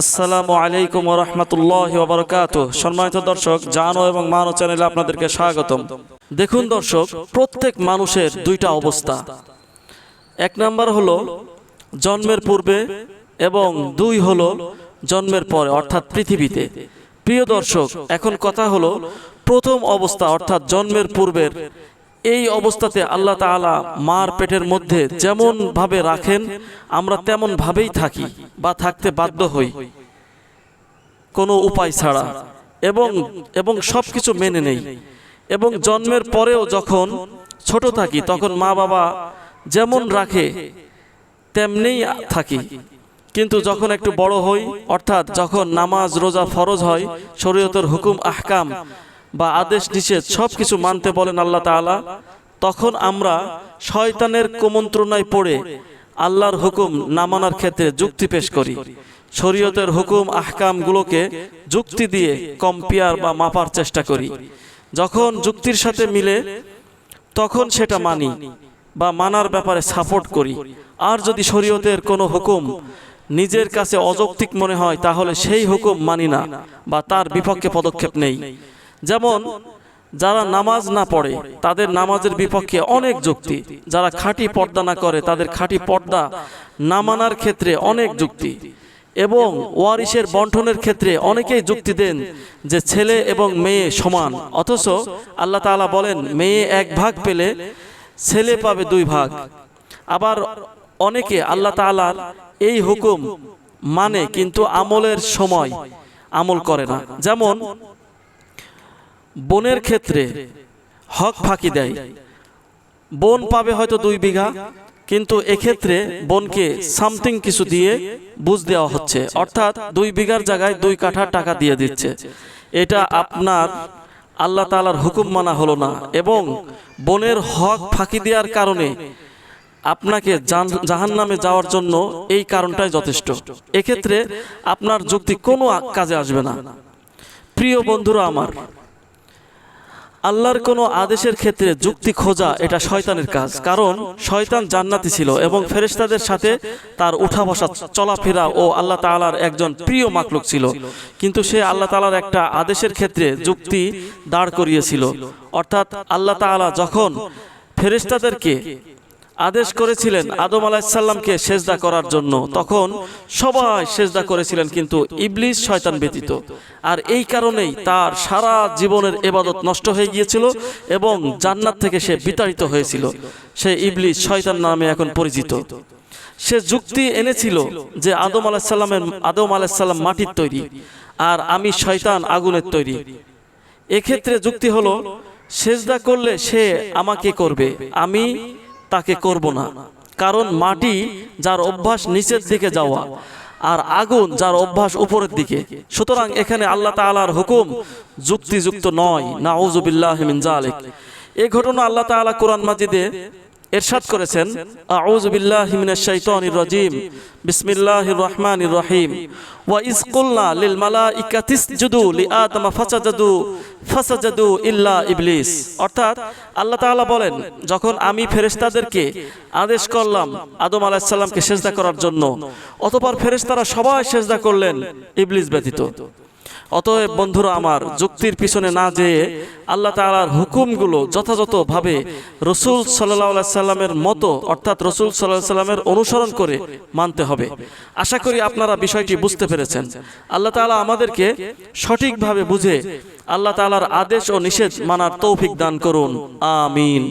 আসসালামু আলাইকুম রহমতুল্লাহ বারকাত সম্মানিত দর্শক, জানো এবং মানো চ্যানেলে আপনাদেরকে স্বাগতম। দেখুন দর্শক, প্রত্যেক মানুষের দুইটা অবস্থা। এক নাম্বার হলো জন্মের পূর্বে এবং দুই হলো জন্মের পরে, অর্থাৎ পৃথিবীতে। প্রিয় দর্শক, এখন কথা হলো প্রথম অবস্থা, অর্থাৎ জন্মের পূর্বের। এই অবস্থাতে আল্লাহ তাআলা মার পেটের মধ্যে যেমন ভাবে রাখেন, আমরা তেমন ভাবেই থাকি। বা থাকতে বাধ্য হই। কোনো উপায় ছাড়া। এবং এবং সব কিছু মেনে নেই। এবং জন্মের পরেও যখন ছোট থাকি, তখন মা বাবা যেমন রাখে তেমনিই থাকি। কিন্তু যখন একটু বড় হই, অর্থাৎ যখন নামাজ, রোজা ফরজ হয়, শরীয়তের হুকুম, আহকাম বা আদেশ, নিষেধ সব কিছু মানতে বলেন আল্লাহ তাআলা, তখন আমরা শয়তানের কুমন্ত্রণায় পড়ে আল্লাহর হুকুম না মানার ক্ষেত্রে যুক্তি পেশ করি। শরীয়তের হুকুম, আহকামগুলোকে যুক্তি দিয়ে কম্পেয়ার বা মাপার চেষ্টা করি। যখন যুক্তির সাথে মিলে, তখন সেটা মানি বা মানার ব্যাপারে সাপোর্ট করি। আর যদি শরীয়তের কোনো হুকুম নিজের কাছে অযৌক্তিক মনে হয়, তাহলে সেই হুকুম মানি না বা তার বিপক্ষে পদক্ষেপ নেই। যেমন যারা নামাজ না পড়ে, তাদের নামাজের বিপক্ষে অনেক যুক্তি। যারা খাঁটি পর্দা না করে, তাদের খাঁটি পর্দা না মানার ক্ষেত্রে অনেক যুক্তি। এবং ওয়ারিসের বন্টনের ক্ষেত্রে অনেকেই যুক্তি দেন যে ছেলে এবং মেয়ে সমান। অথচ আল্লাহ তাআলা বলেন, মেয়ে এক ভাগ পেলে ছেলে পাবে দুই ভাগ। আবার অনেকে আল্লাহ তাআলার এই হুকুম মানে কিন্তু আমলের সময় আমল করে না। যেমন বোনের ক্ষেত্রে হক ফাঁকি দেয়। বোন পাবে হয়তো দুই বিঘা, কিন্তু এক্ষেত্রে বোনকে সামথিং কিছু দিয়ে বুঝ দেওয়া হচ্ছে। অর্থাৎ দুই বিঘার জায়গায় দুই কাঠা টাকা দিয়ে দিচ্ছে। এটা আপনার আল্লাহ তালার হুকুম মানা হলো না এবং বোনের হক ফাঁকি দেওয়ার কারণে আপনাকে জাহান নামে যাওয়ার জন্য এই কারণটাই যথেষ্ট। এক্ষেত্রে আপনার যুক্তি কোনো কাজে আসবে না। প্রিয় বন্ধুরা আমার আল্লাহর কোনো আদেশের ক্ষেত্রে যুক্তি খোঁজা এটা শয়তানের কাজ। কারণ শয়তান জান্নাতি ছিল এবং ফেরেস্তাদের সাথে তার উঠা বসা চলাফেরা ও আল্লাহ তালার একজন প্রিয় মাকলুক ছিল। কিন্তু সে আল্লাহ তালার একটা আদেশের ক্ষেত্রে যুক্তি দাঁড় করিয়েছিল। অর্থাৎ আল্লাহ তালা যখন ফেরেশতাদেরকে আদেশ করেছিলেন আদম আলাহিসাল্লামকে সেজদা করার জন্য। তখন সবাই সেজদা করেছিলেন কিন্তু ইবলিস শয়তান ব্যতীত। আর এই কারণেই তার সারা জীবনের এবাদত নষ্ট হয়ে গিয়েছিল এবং জান্নাত থেকে সে বিতাড়িত হয়েছিল। সে ইবলিস শয়তান নামে এখন পরিচিত। সে যুক্তি এনেছিল যে আদম আলাহিসাল্লামের আদম আলাহিসাল্লাম মাটির তৈরি। আর আমি শয়তান আগুনের তৈরি। এক্ষেত্রে যুক্তি হলো সেজদা করলে সে আমাকে করবে আমি তাকে করব না। কারণ মাটি যার অভ্যাস নিচের দিকে যাওয়া আর আগুন যার অভ্যাস উপরের দিকে। সুতরাং এখানে আল্লাহ তাআলার হুকুম যুক্তিযুক্ত নয়। না ওজুবিল্লাহ জালিক এই ঘটনা আল্লাহ তাআলা কোরআন মাজিদে এরশাদ করেছেন। আউযু বিল্লাহি মিনাশ শাইতানির রাজিম। বিসমিল্লাহির রহমানির রহিম। ওয়া ইজ কুলনা লিল মালাইকাতি ইসজুদু লিআদম ফাসাজাদু। ফাসাজাদু ইল্লা ইবলিস। অর্থাৎ আল্লাহ তাআলা বলেন, যখন আমি ফেরেশতাদেরকে আদেশ করলাম আদম আলাইহিস সালামকে সেজদা করার জন্য, অতঃপর ফেরেশতারা সবাই সেজদা করলেন ইবলিস ব্যতীত। অতএব বন্ধুরা আমার যুক্তির পিছনে না যেয়ে আল্লাহ তালার হুকুমগুলো যথাযথভাবে রসুল সাল্লাহ সাল্লামের মতো অর্থাৎ রসুল সাল্লাহ সাল্লামের অনুসরণ করে মানতে হবে। আশা করি আপনারা বিষয়টি বুঝতে পেরেছেন। আল্লাহ তালা আমাদেরকে সঠিকভাবে বুঝে আল্লাহ তালার আদেশ ও নিষেধ মানার তৌফিক দান করুন। আমিন।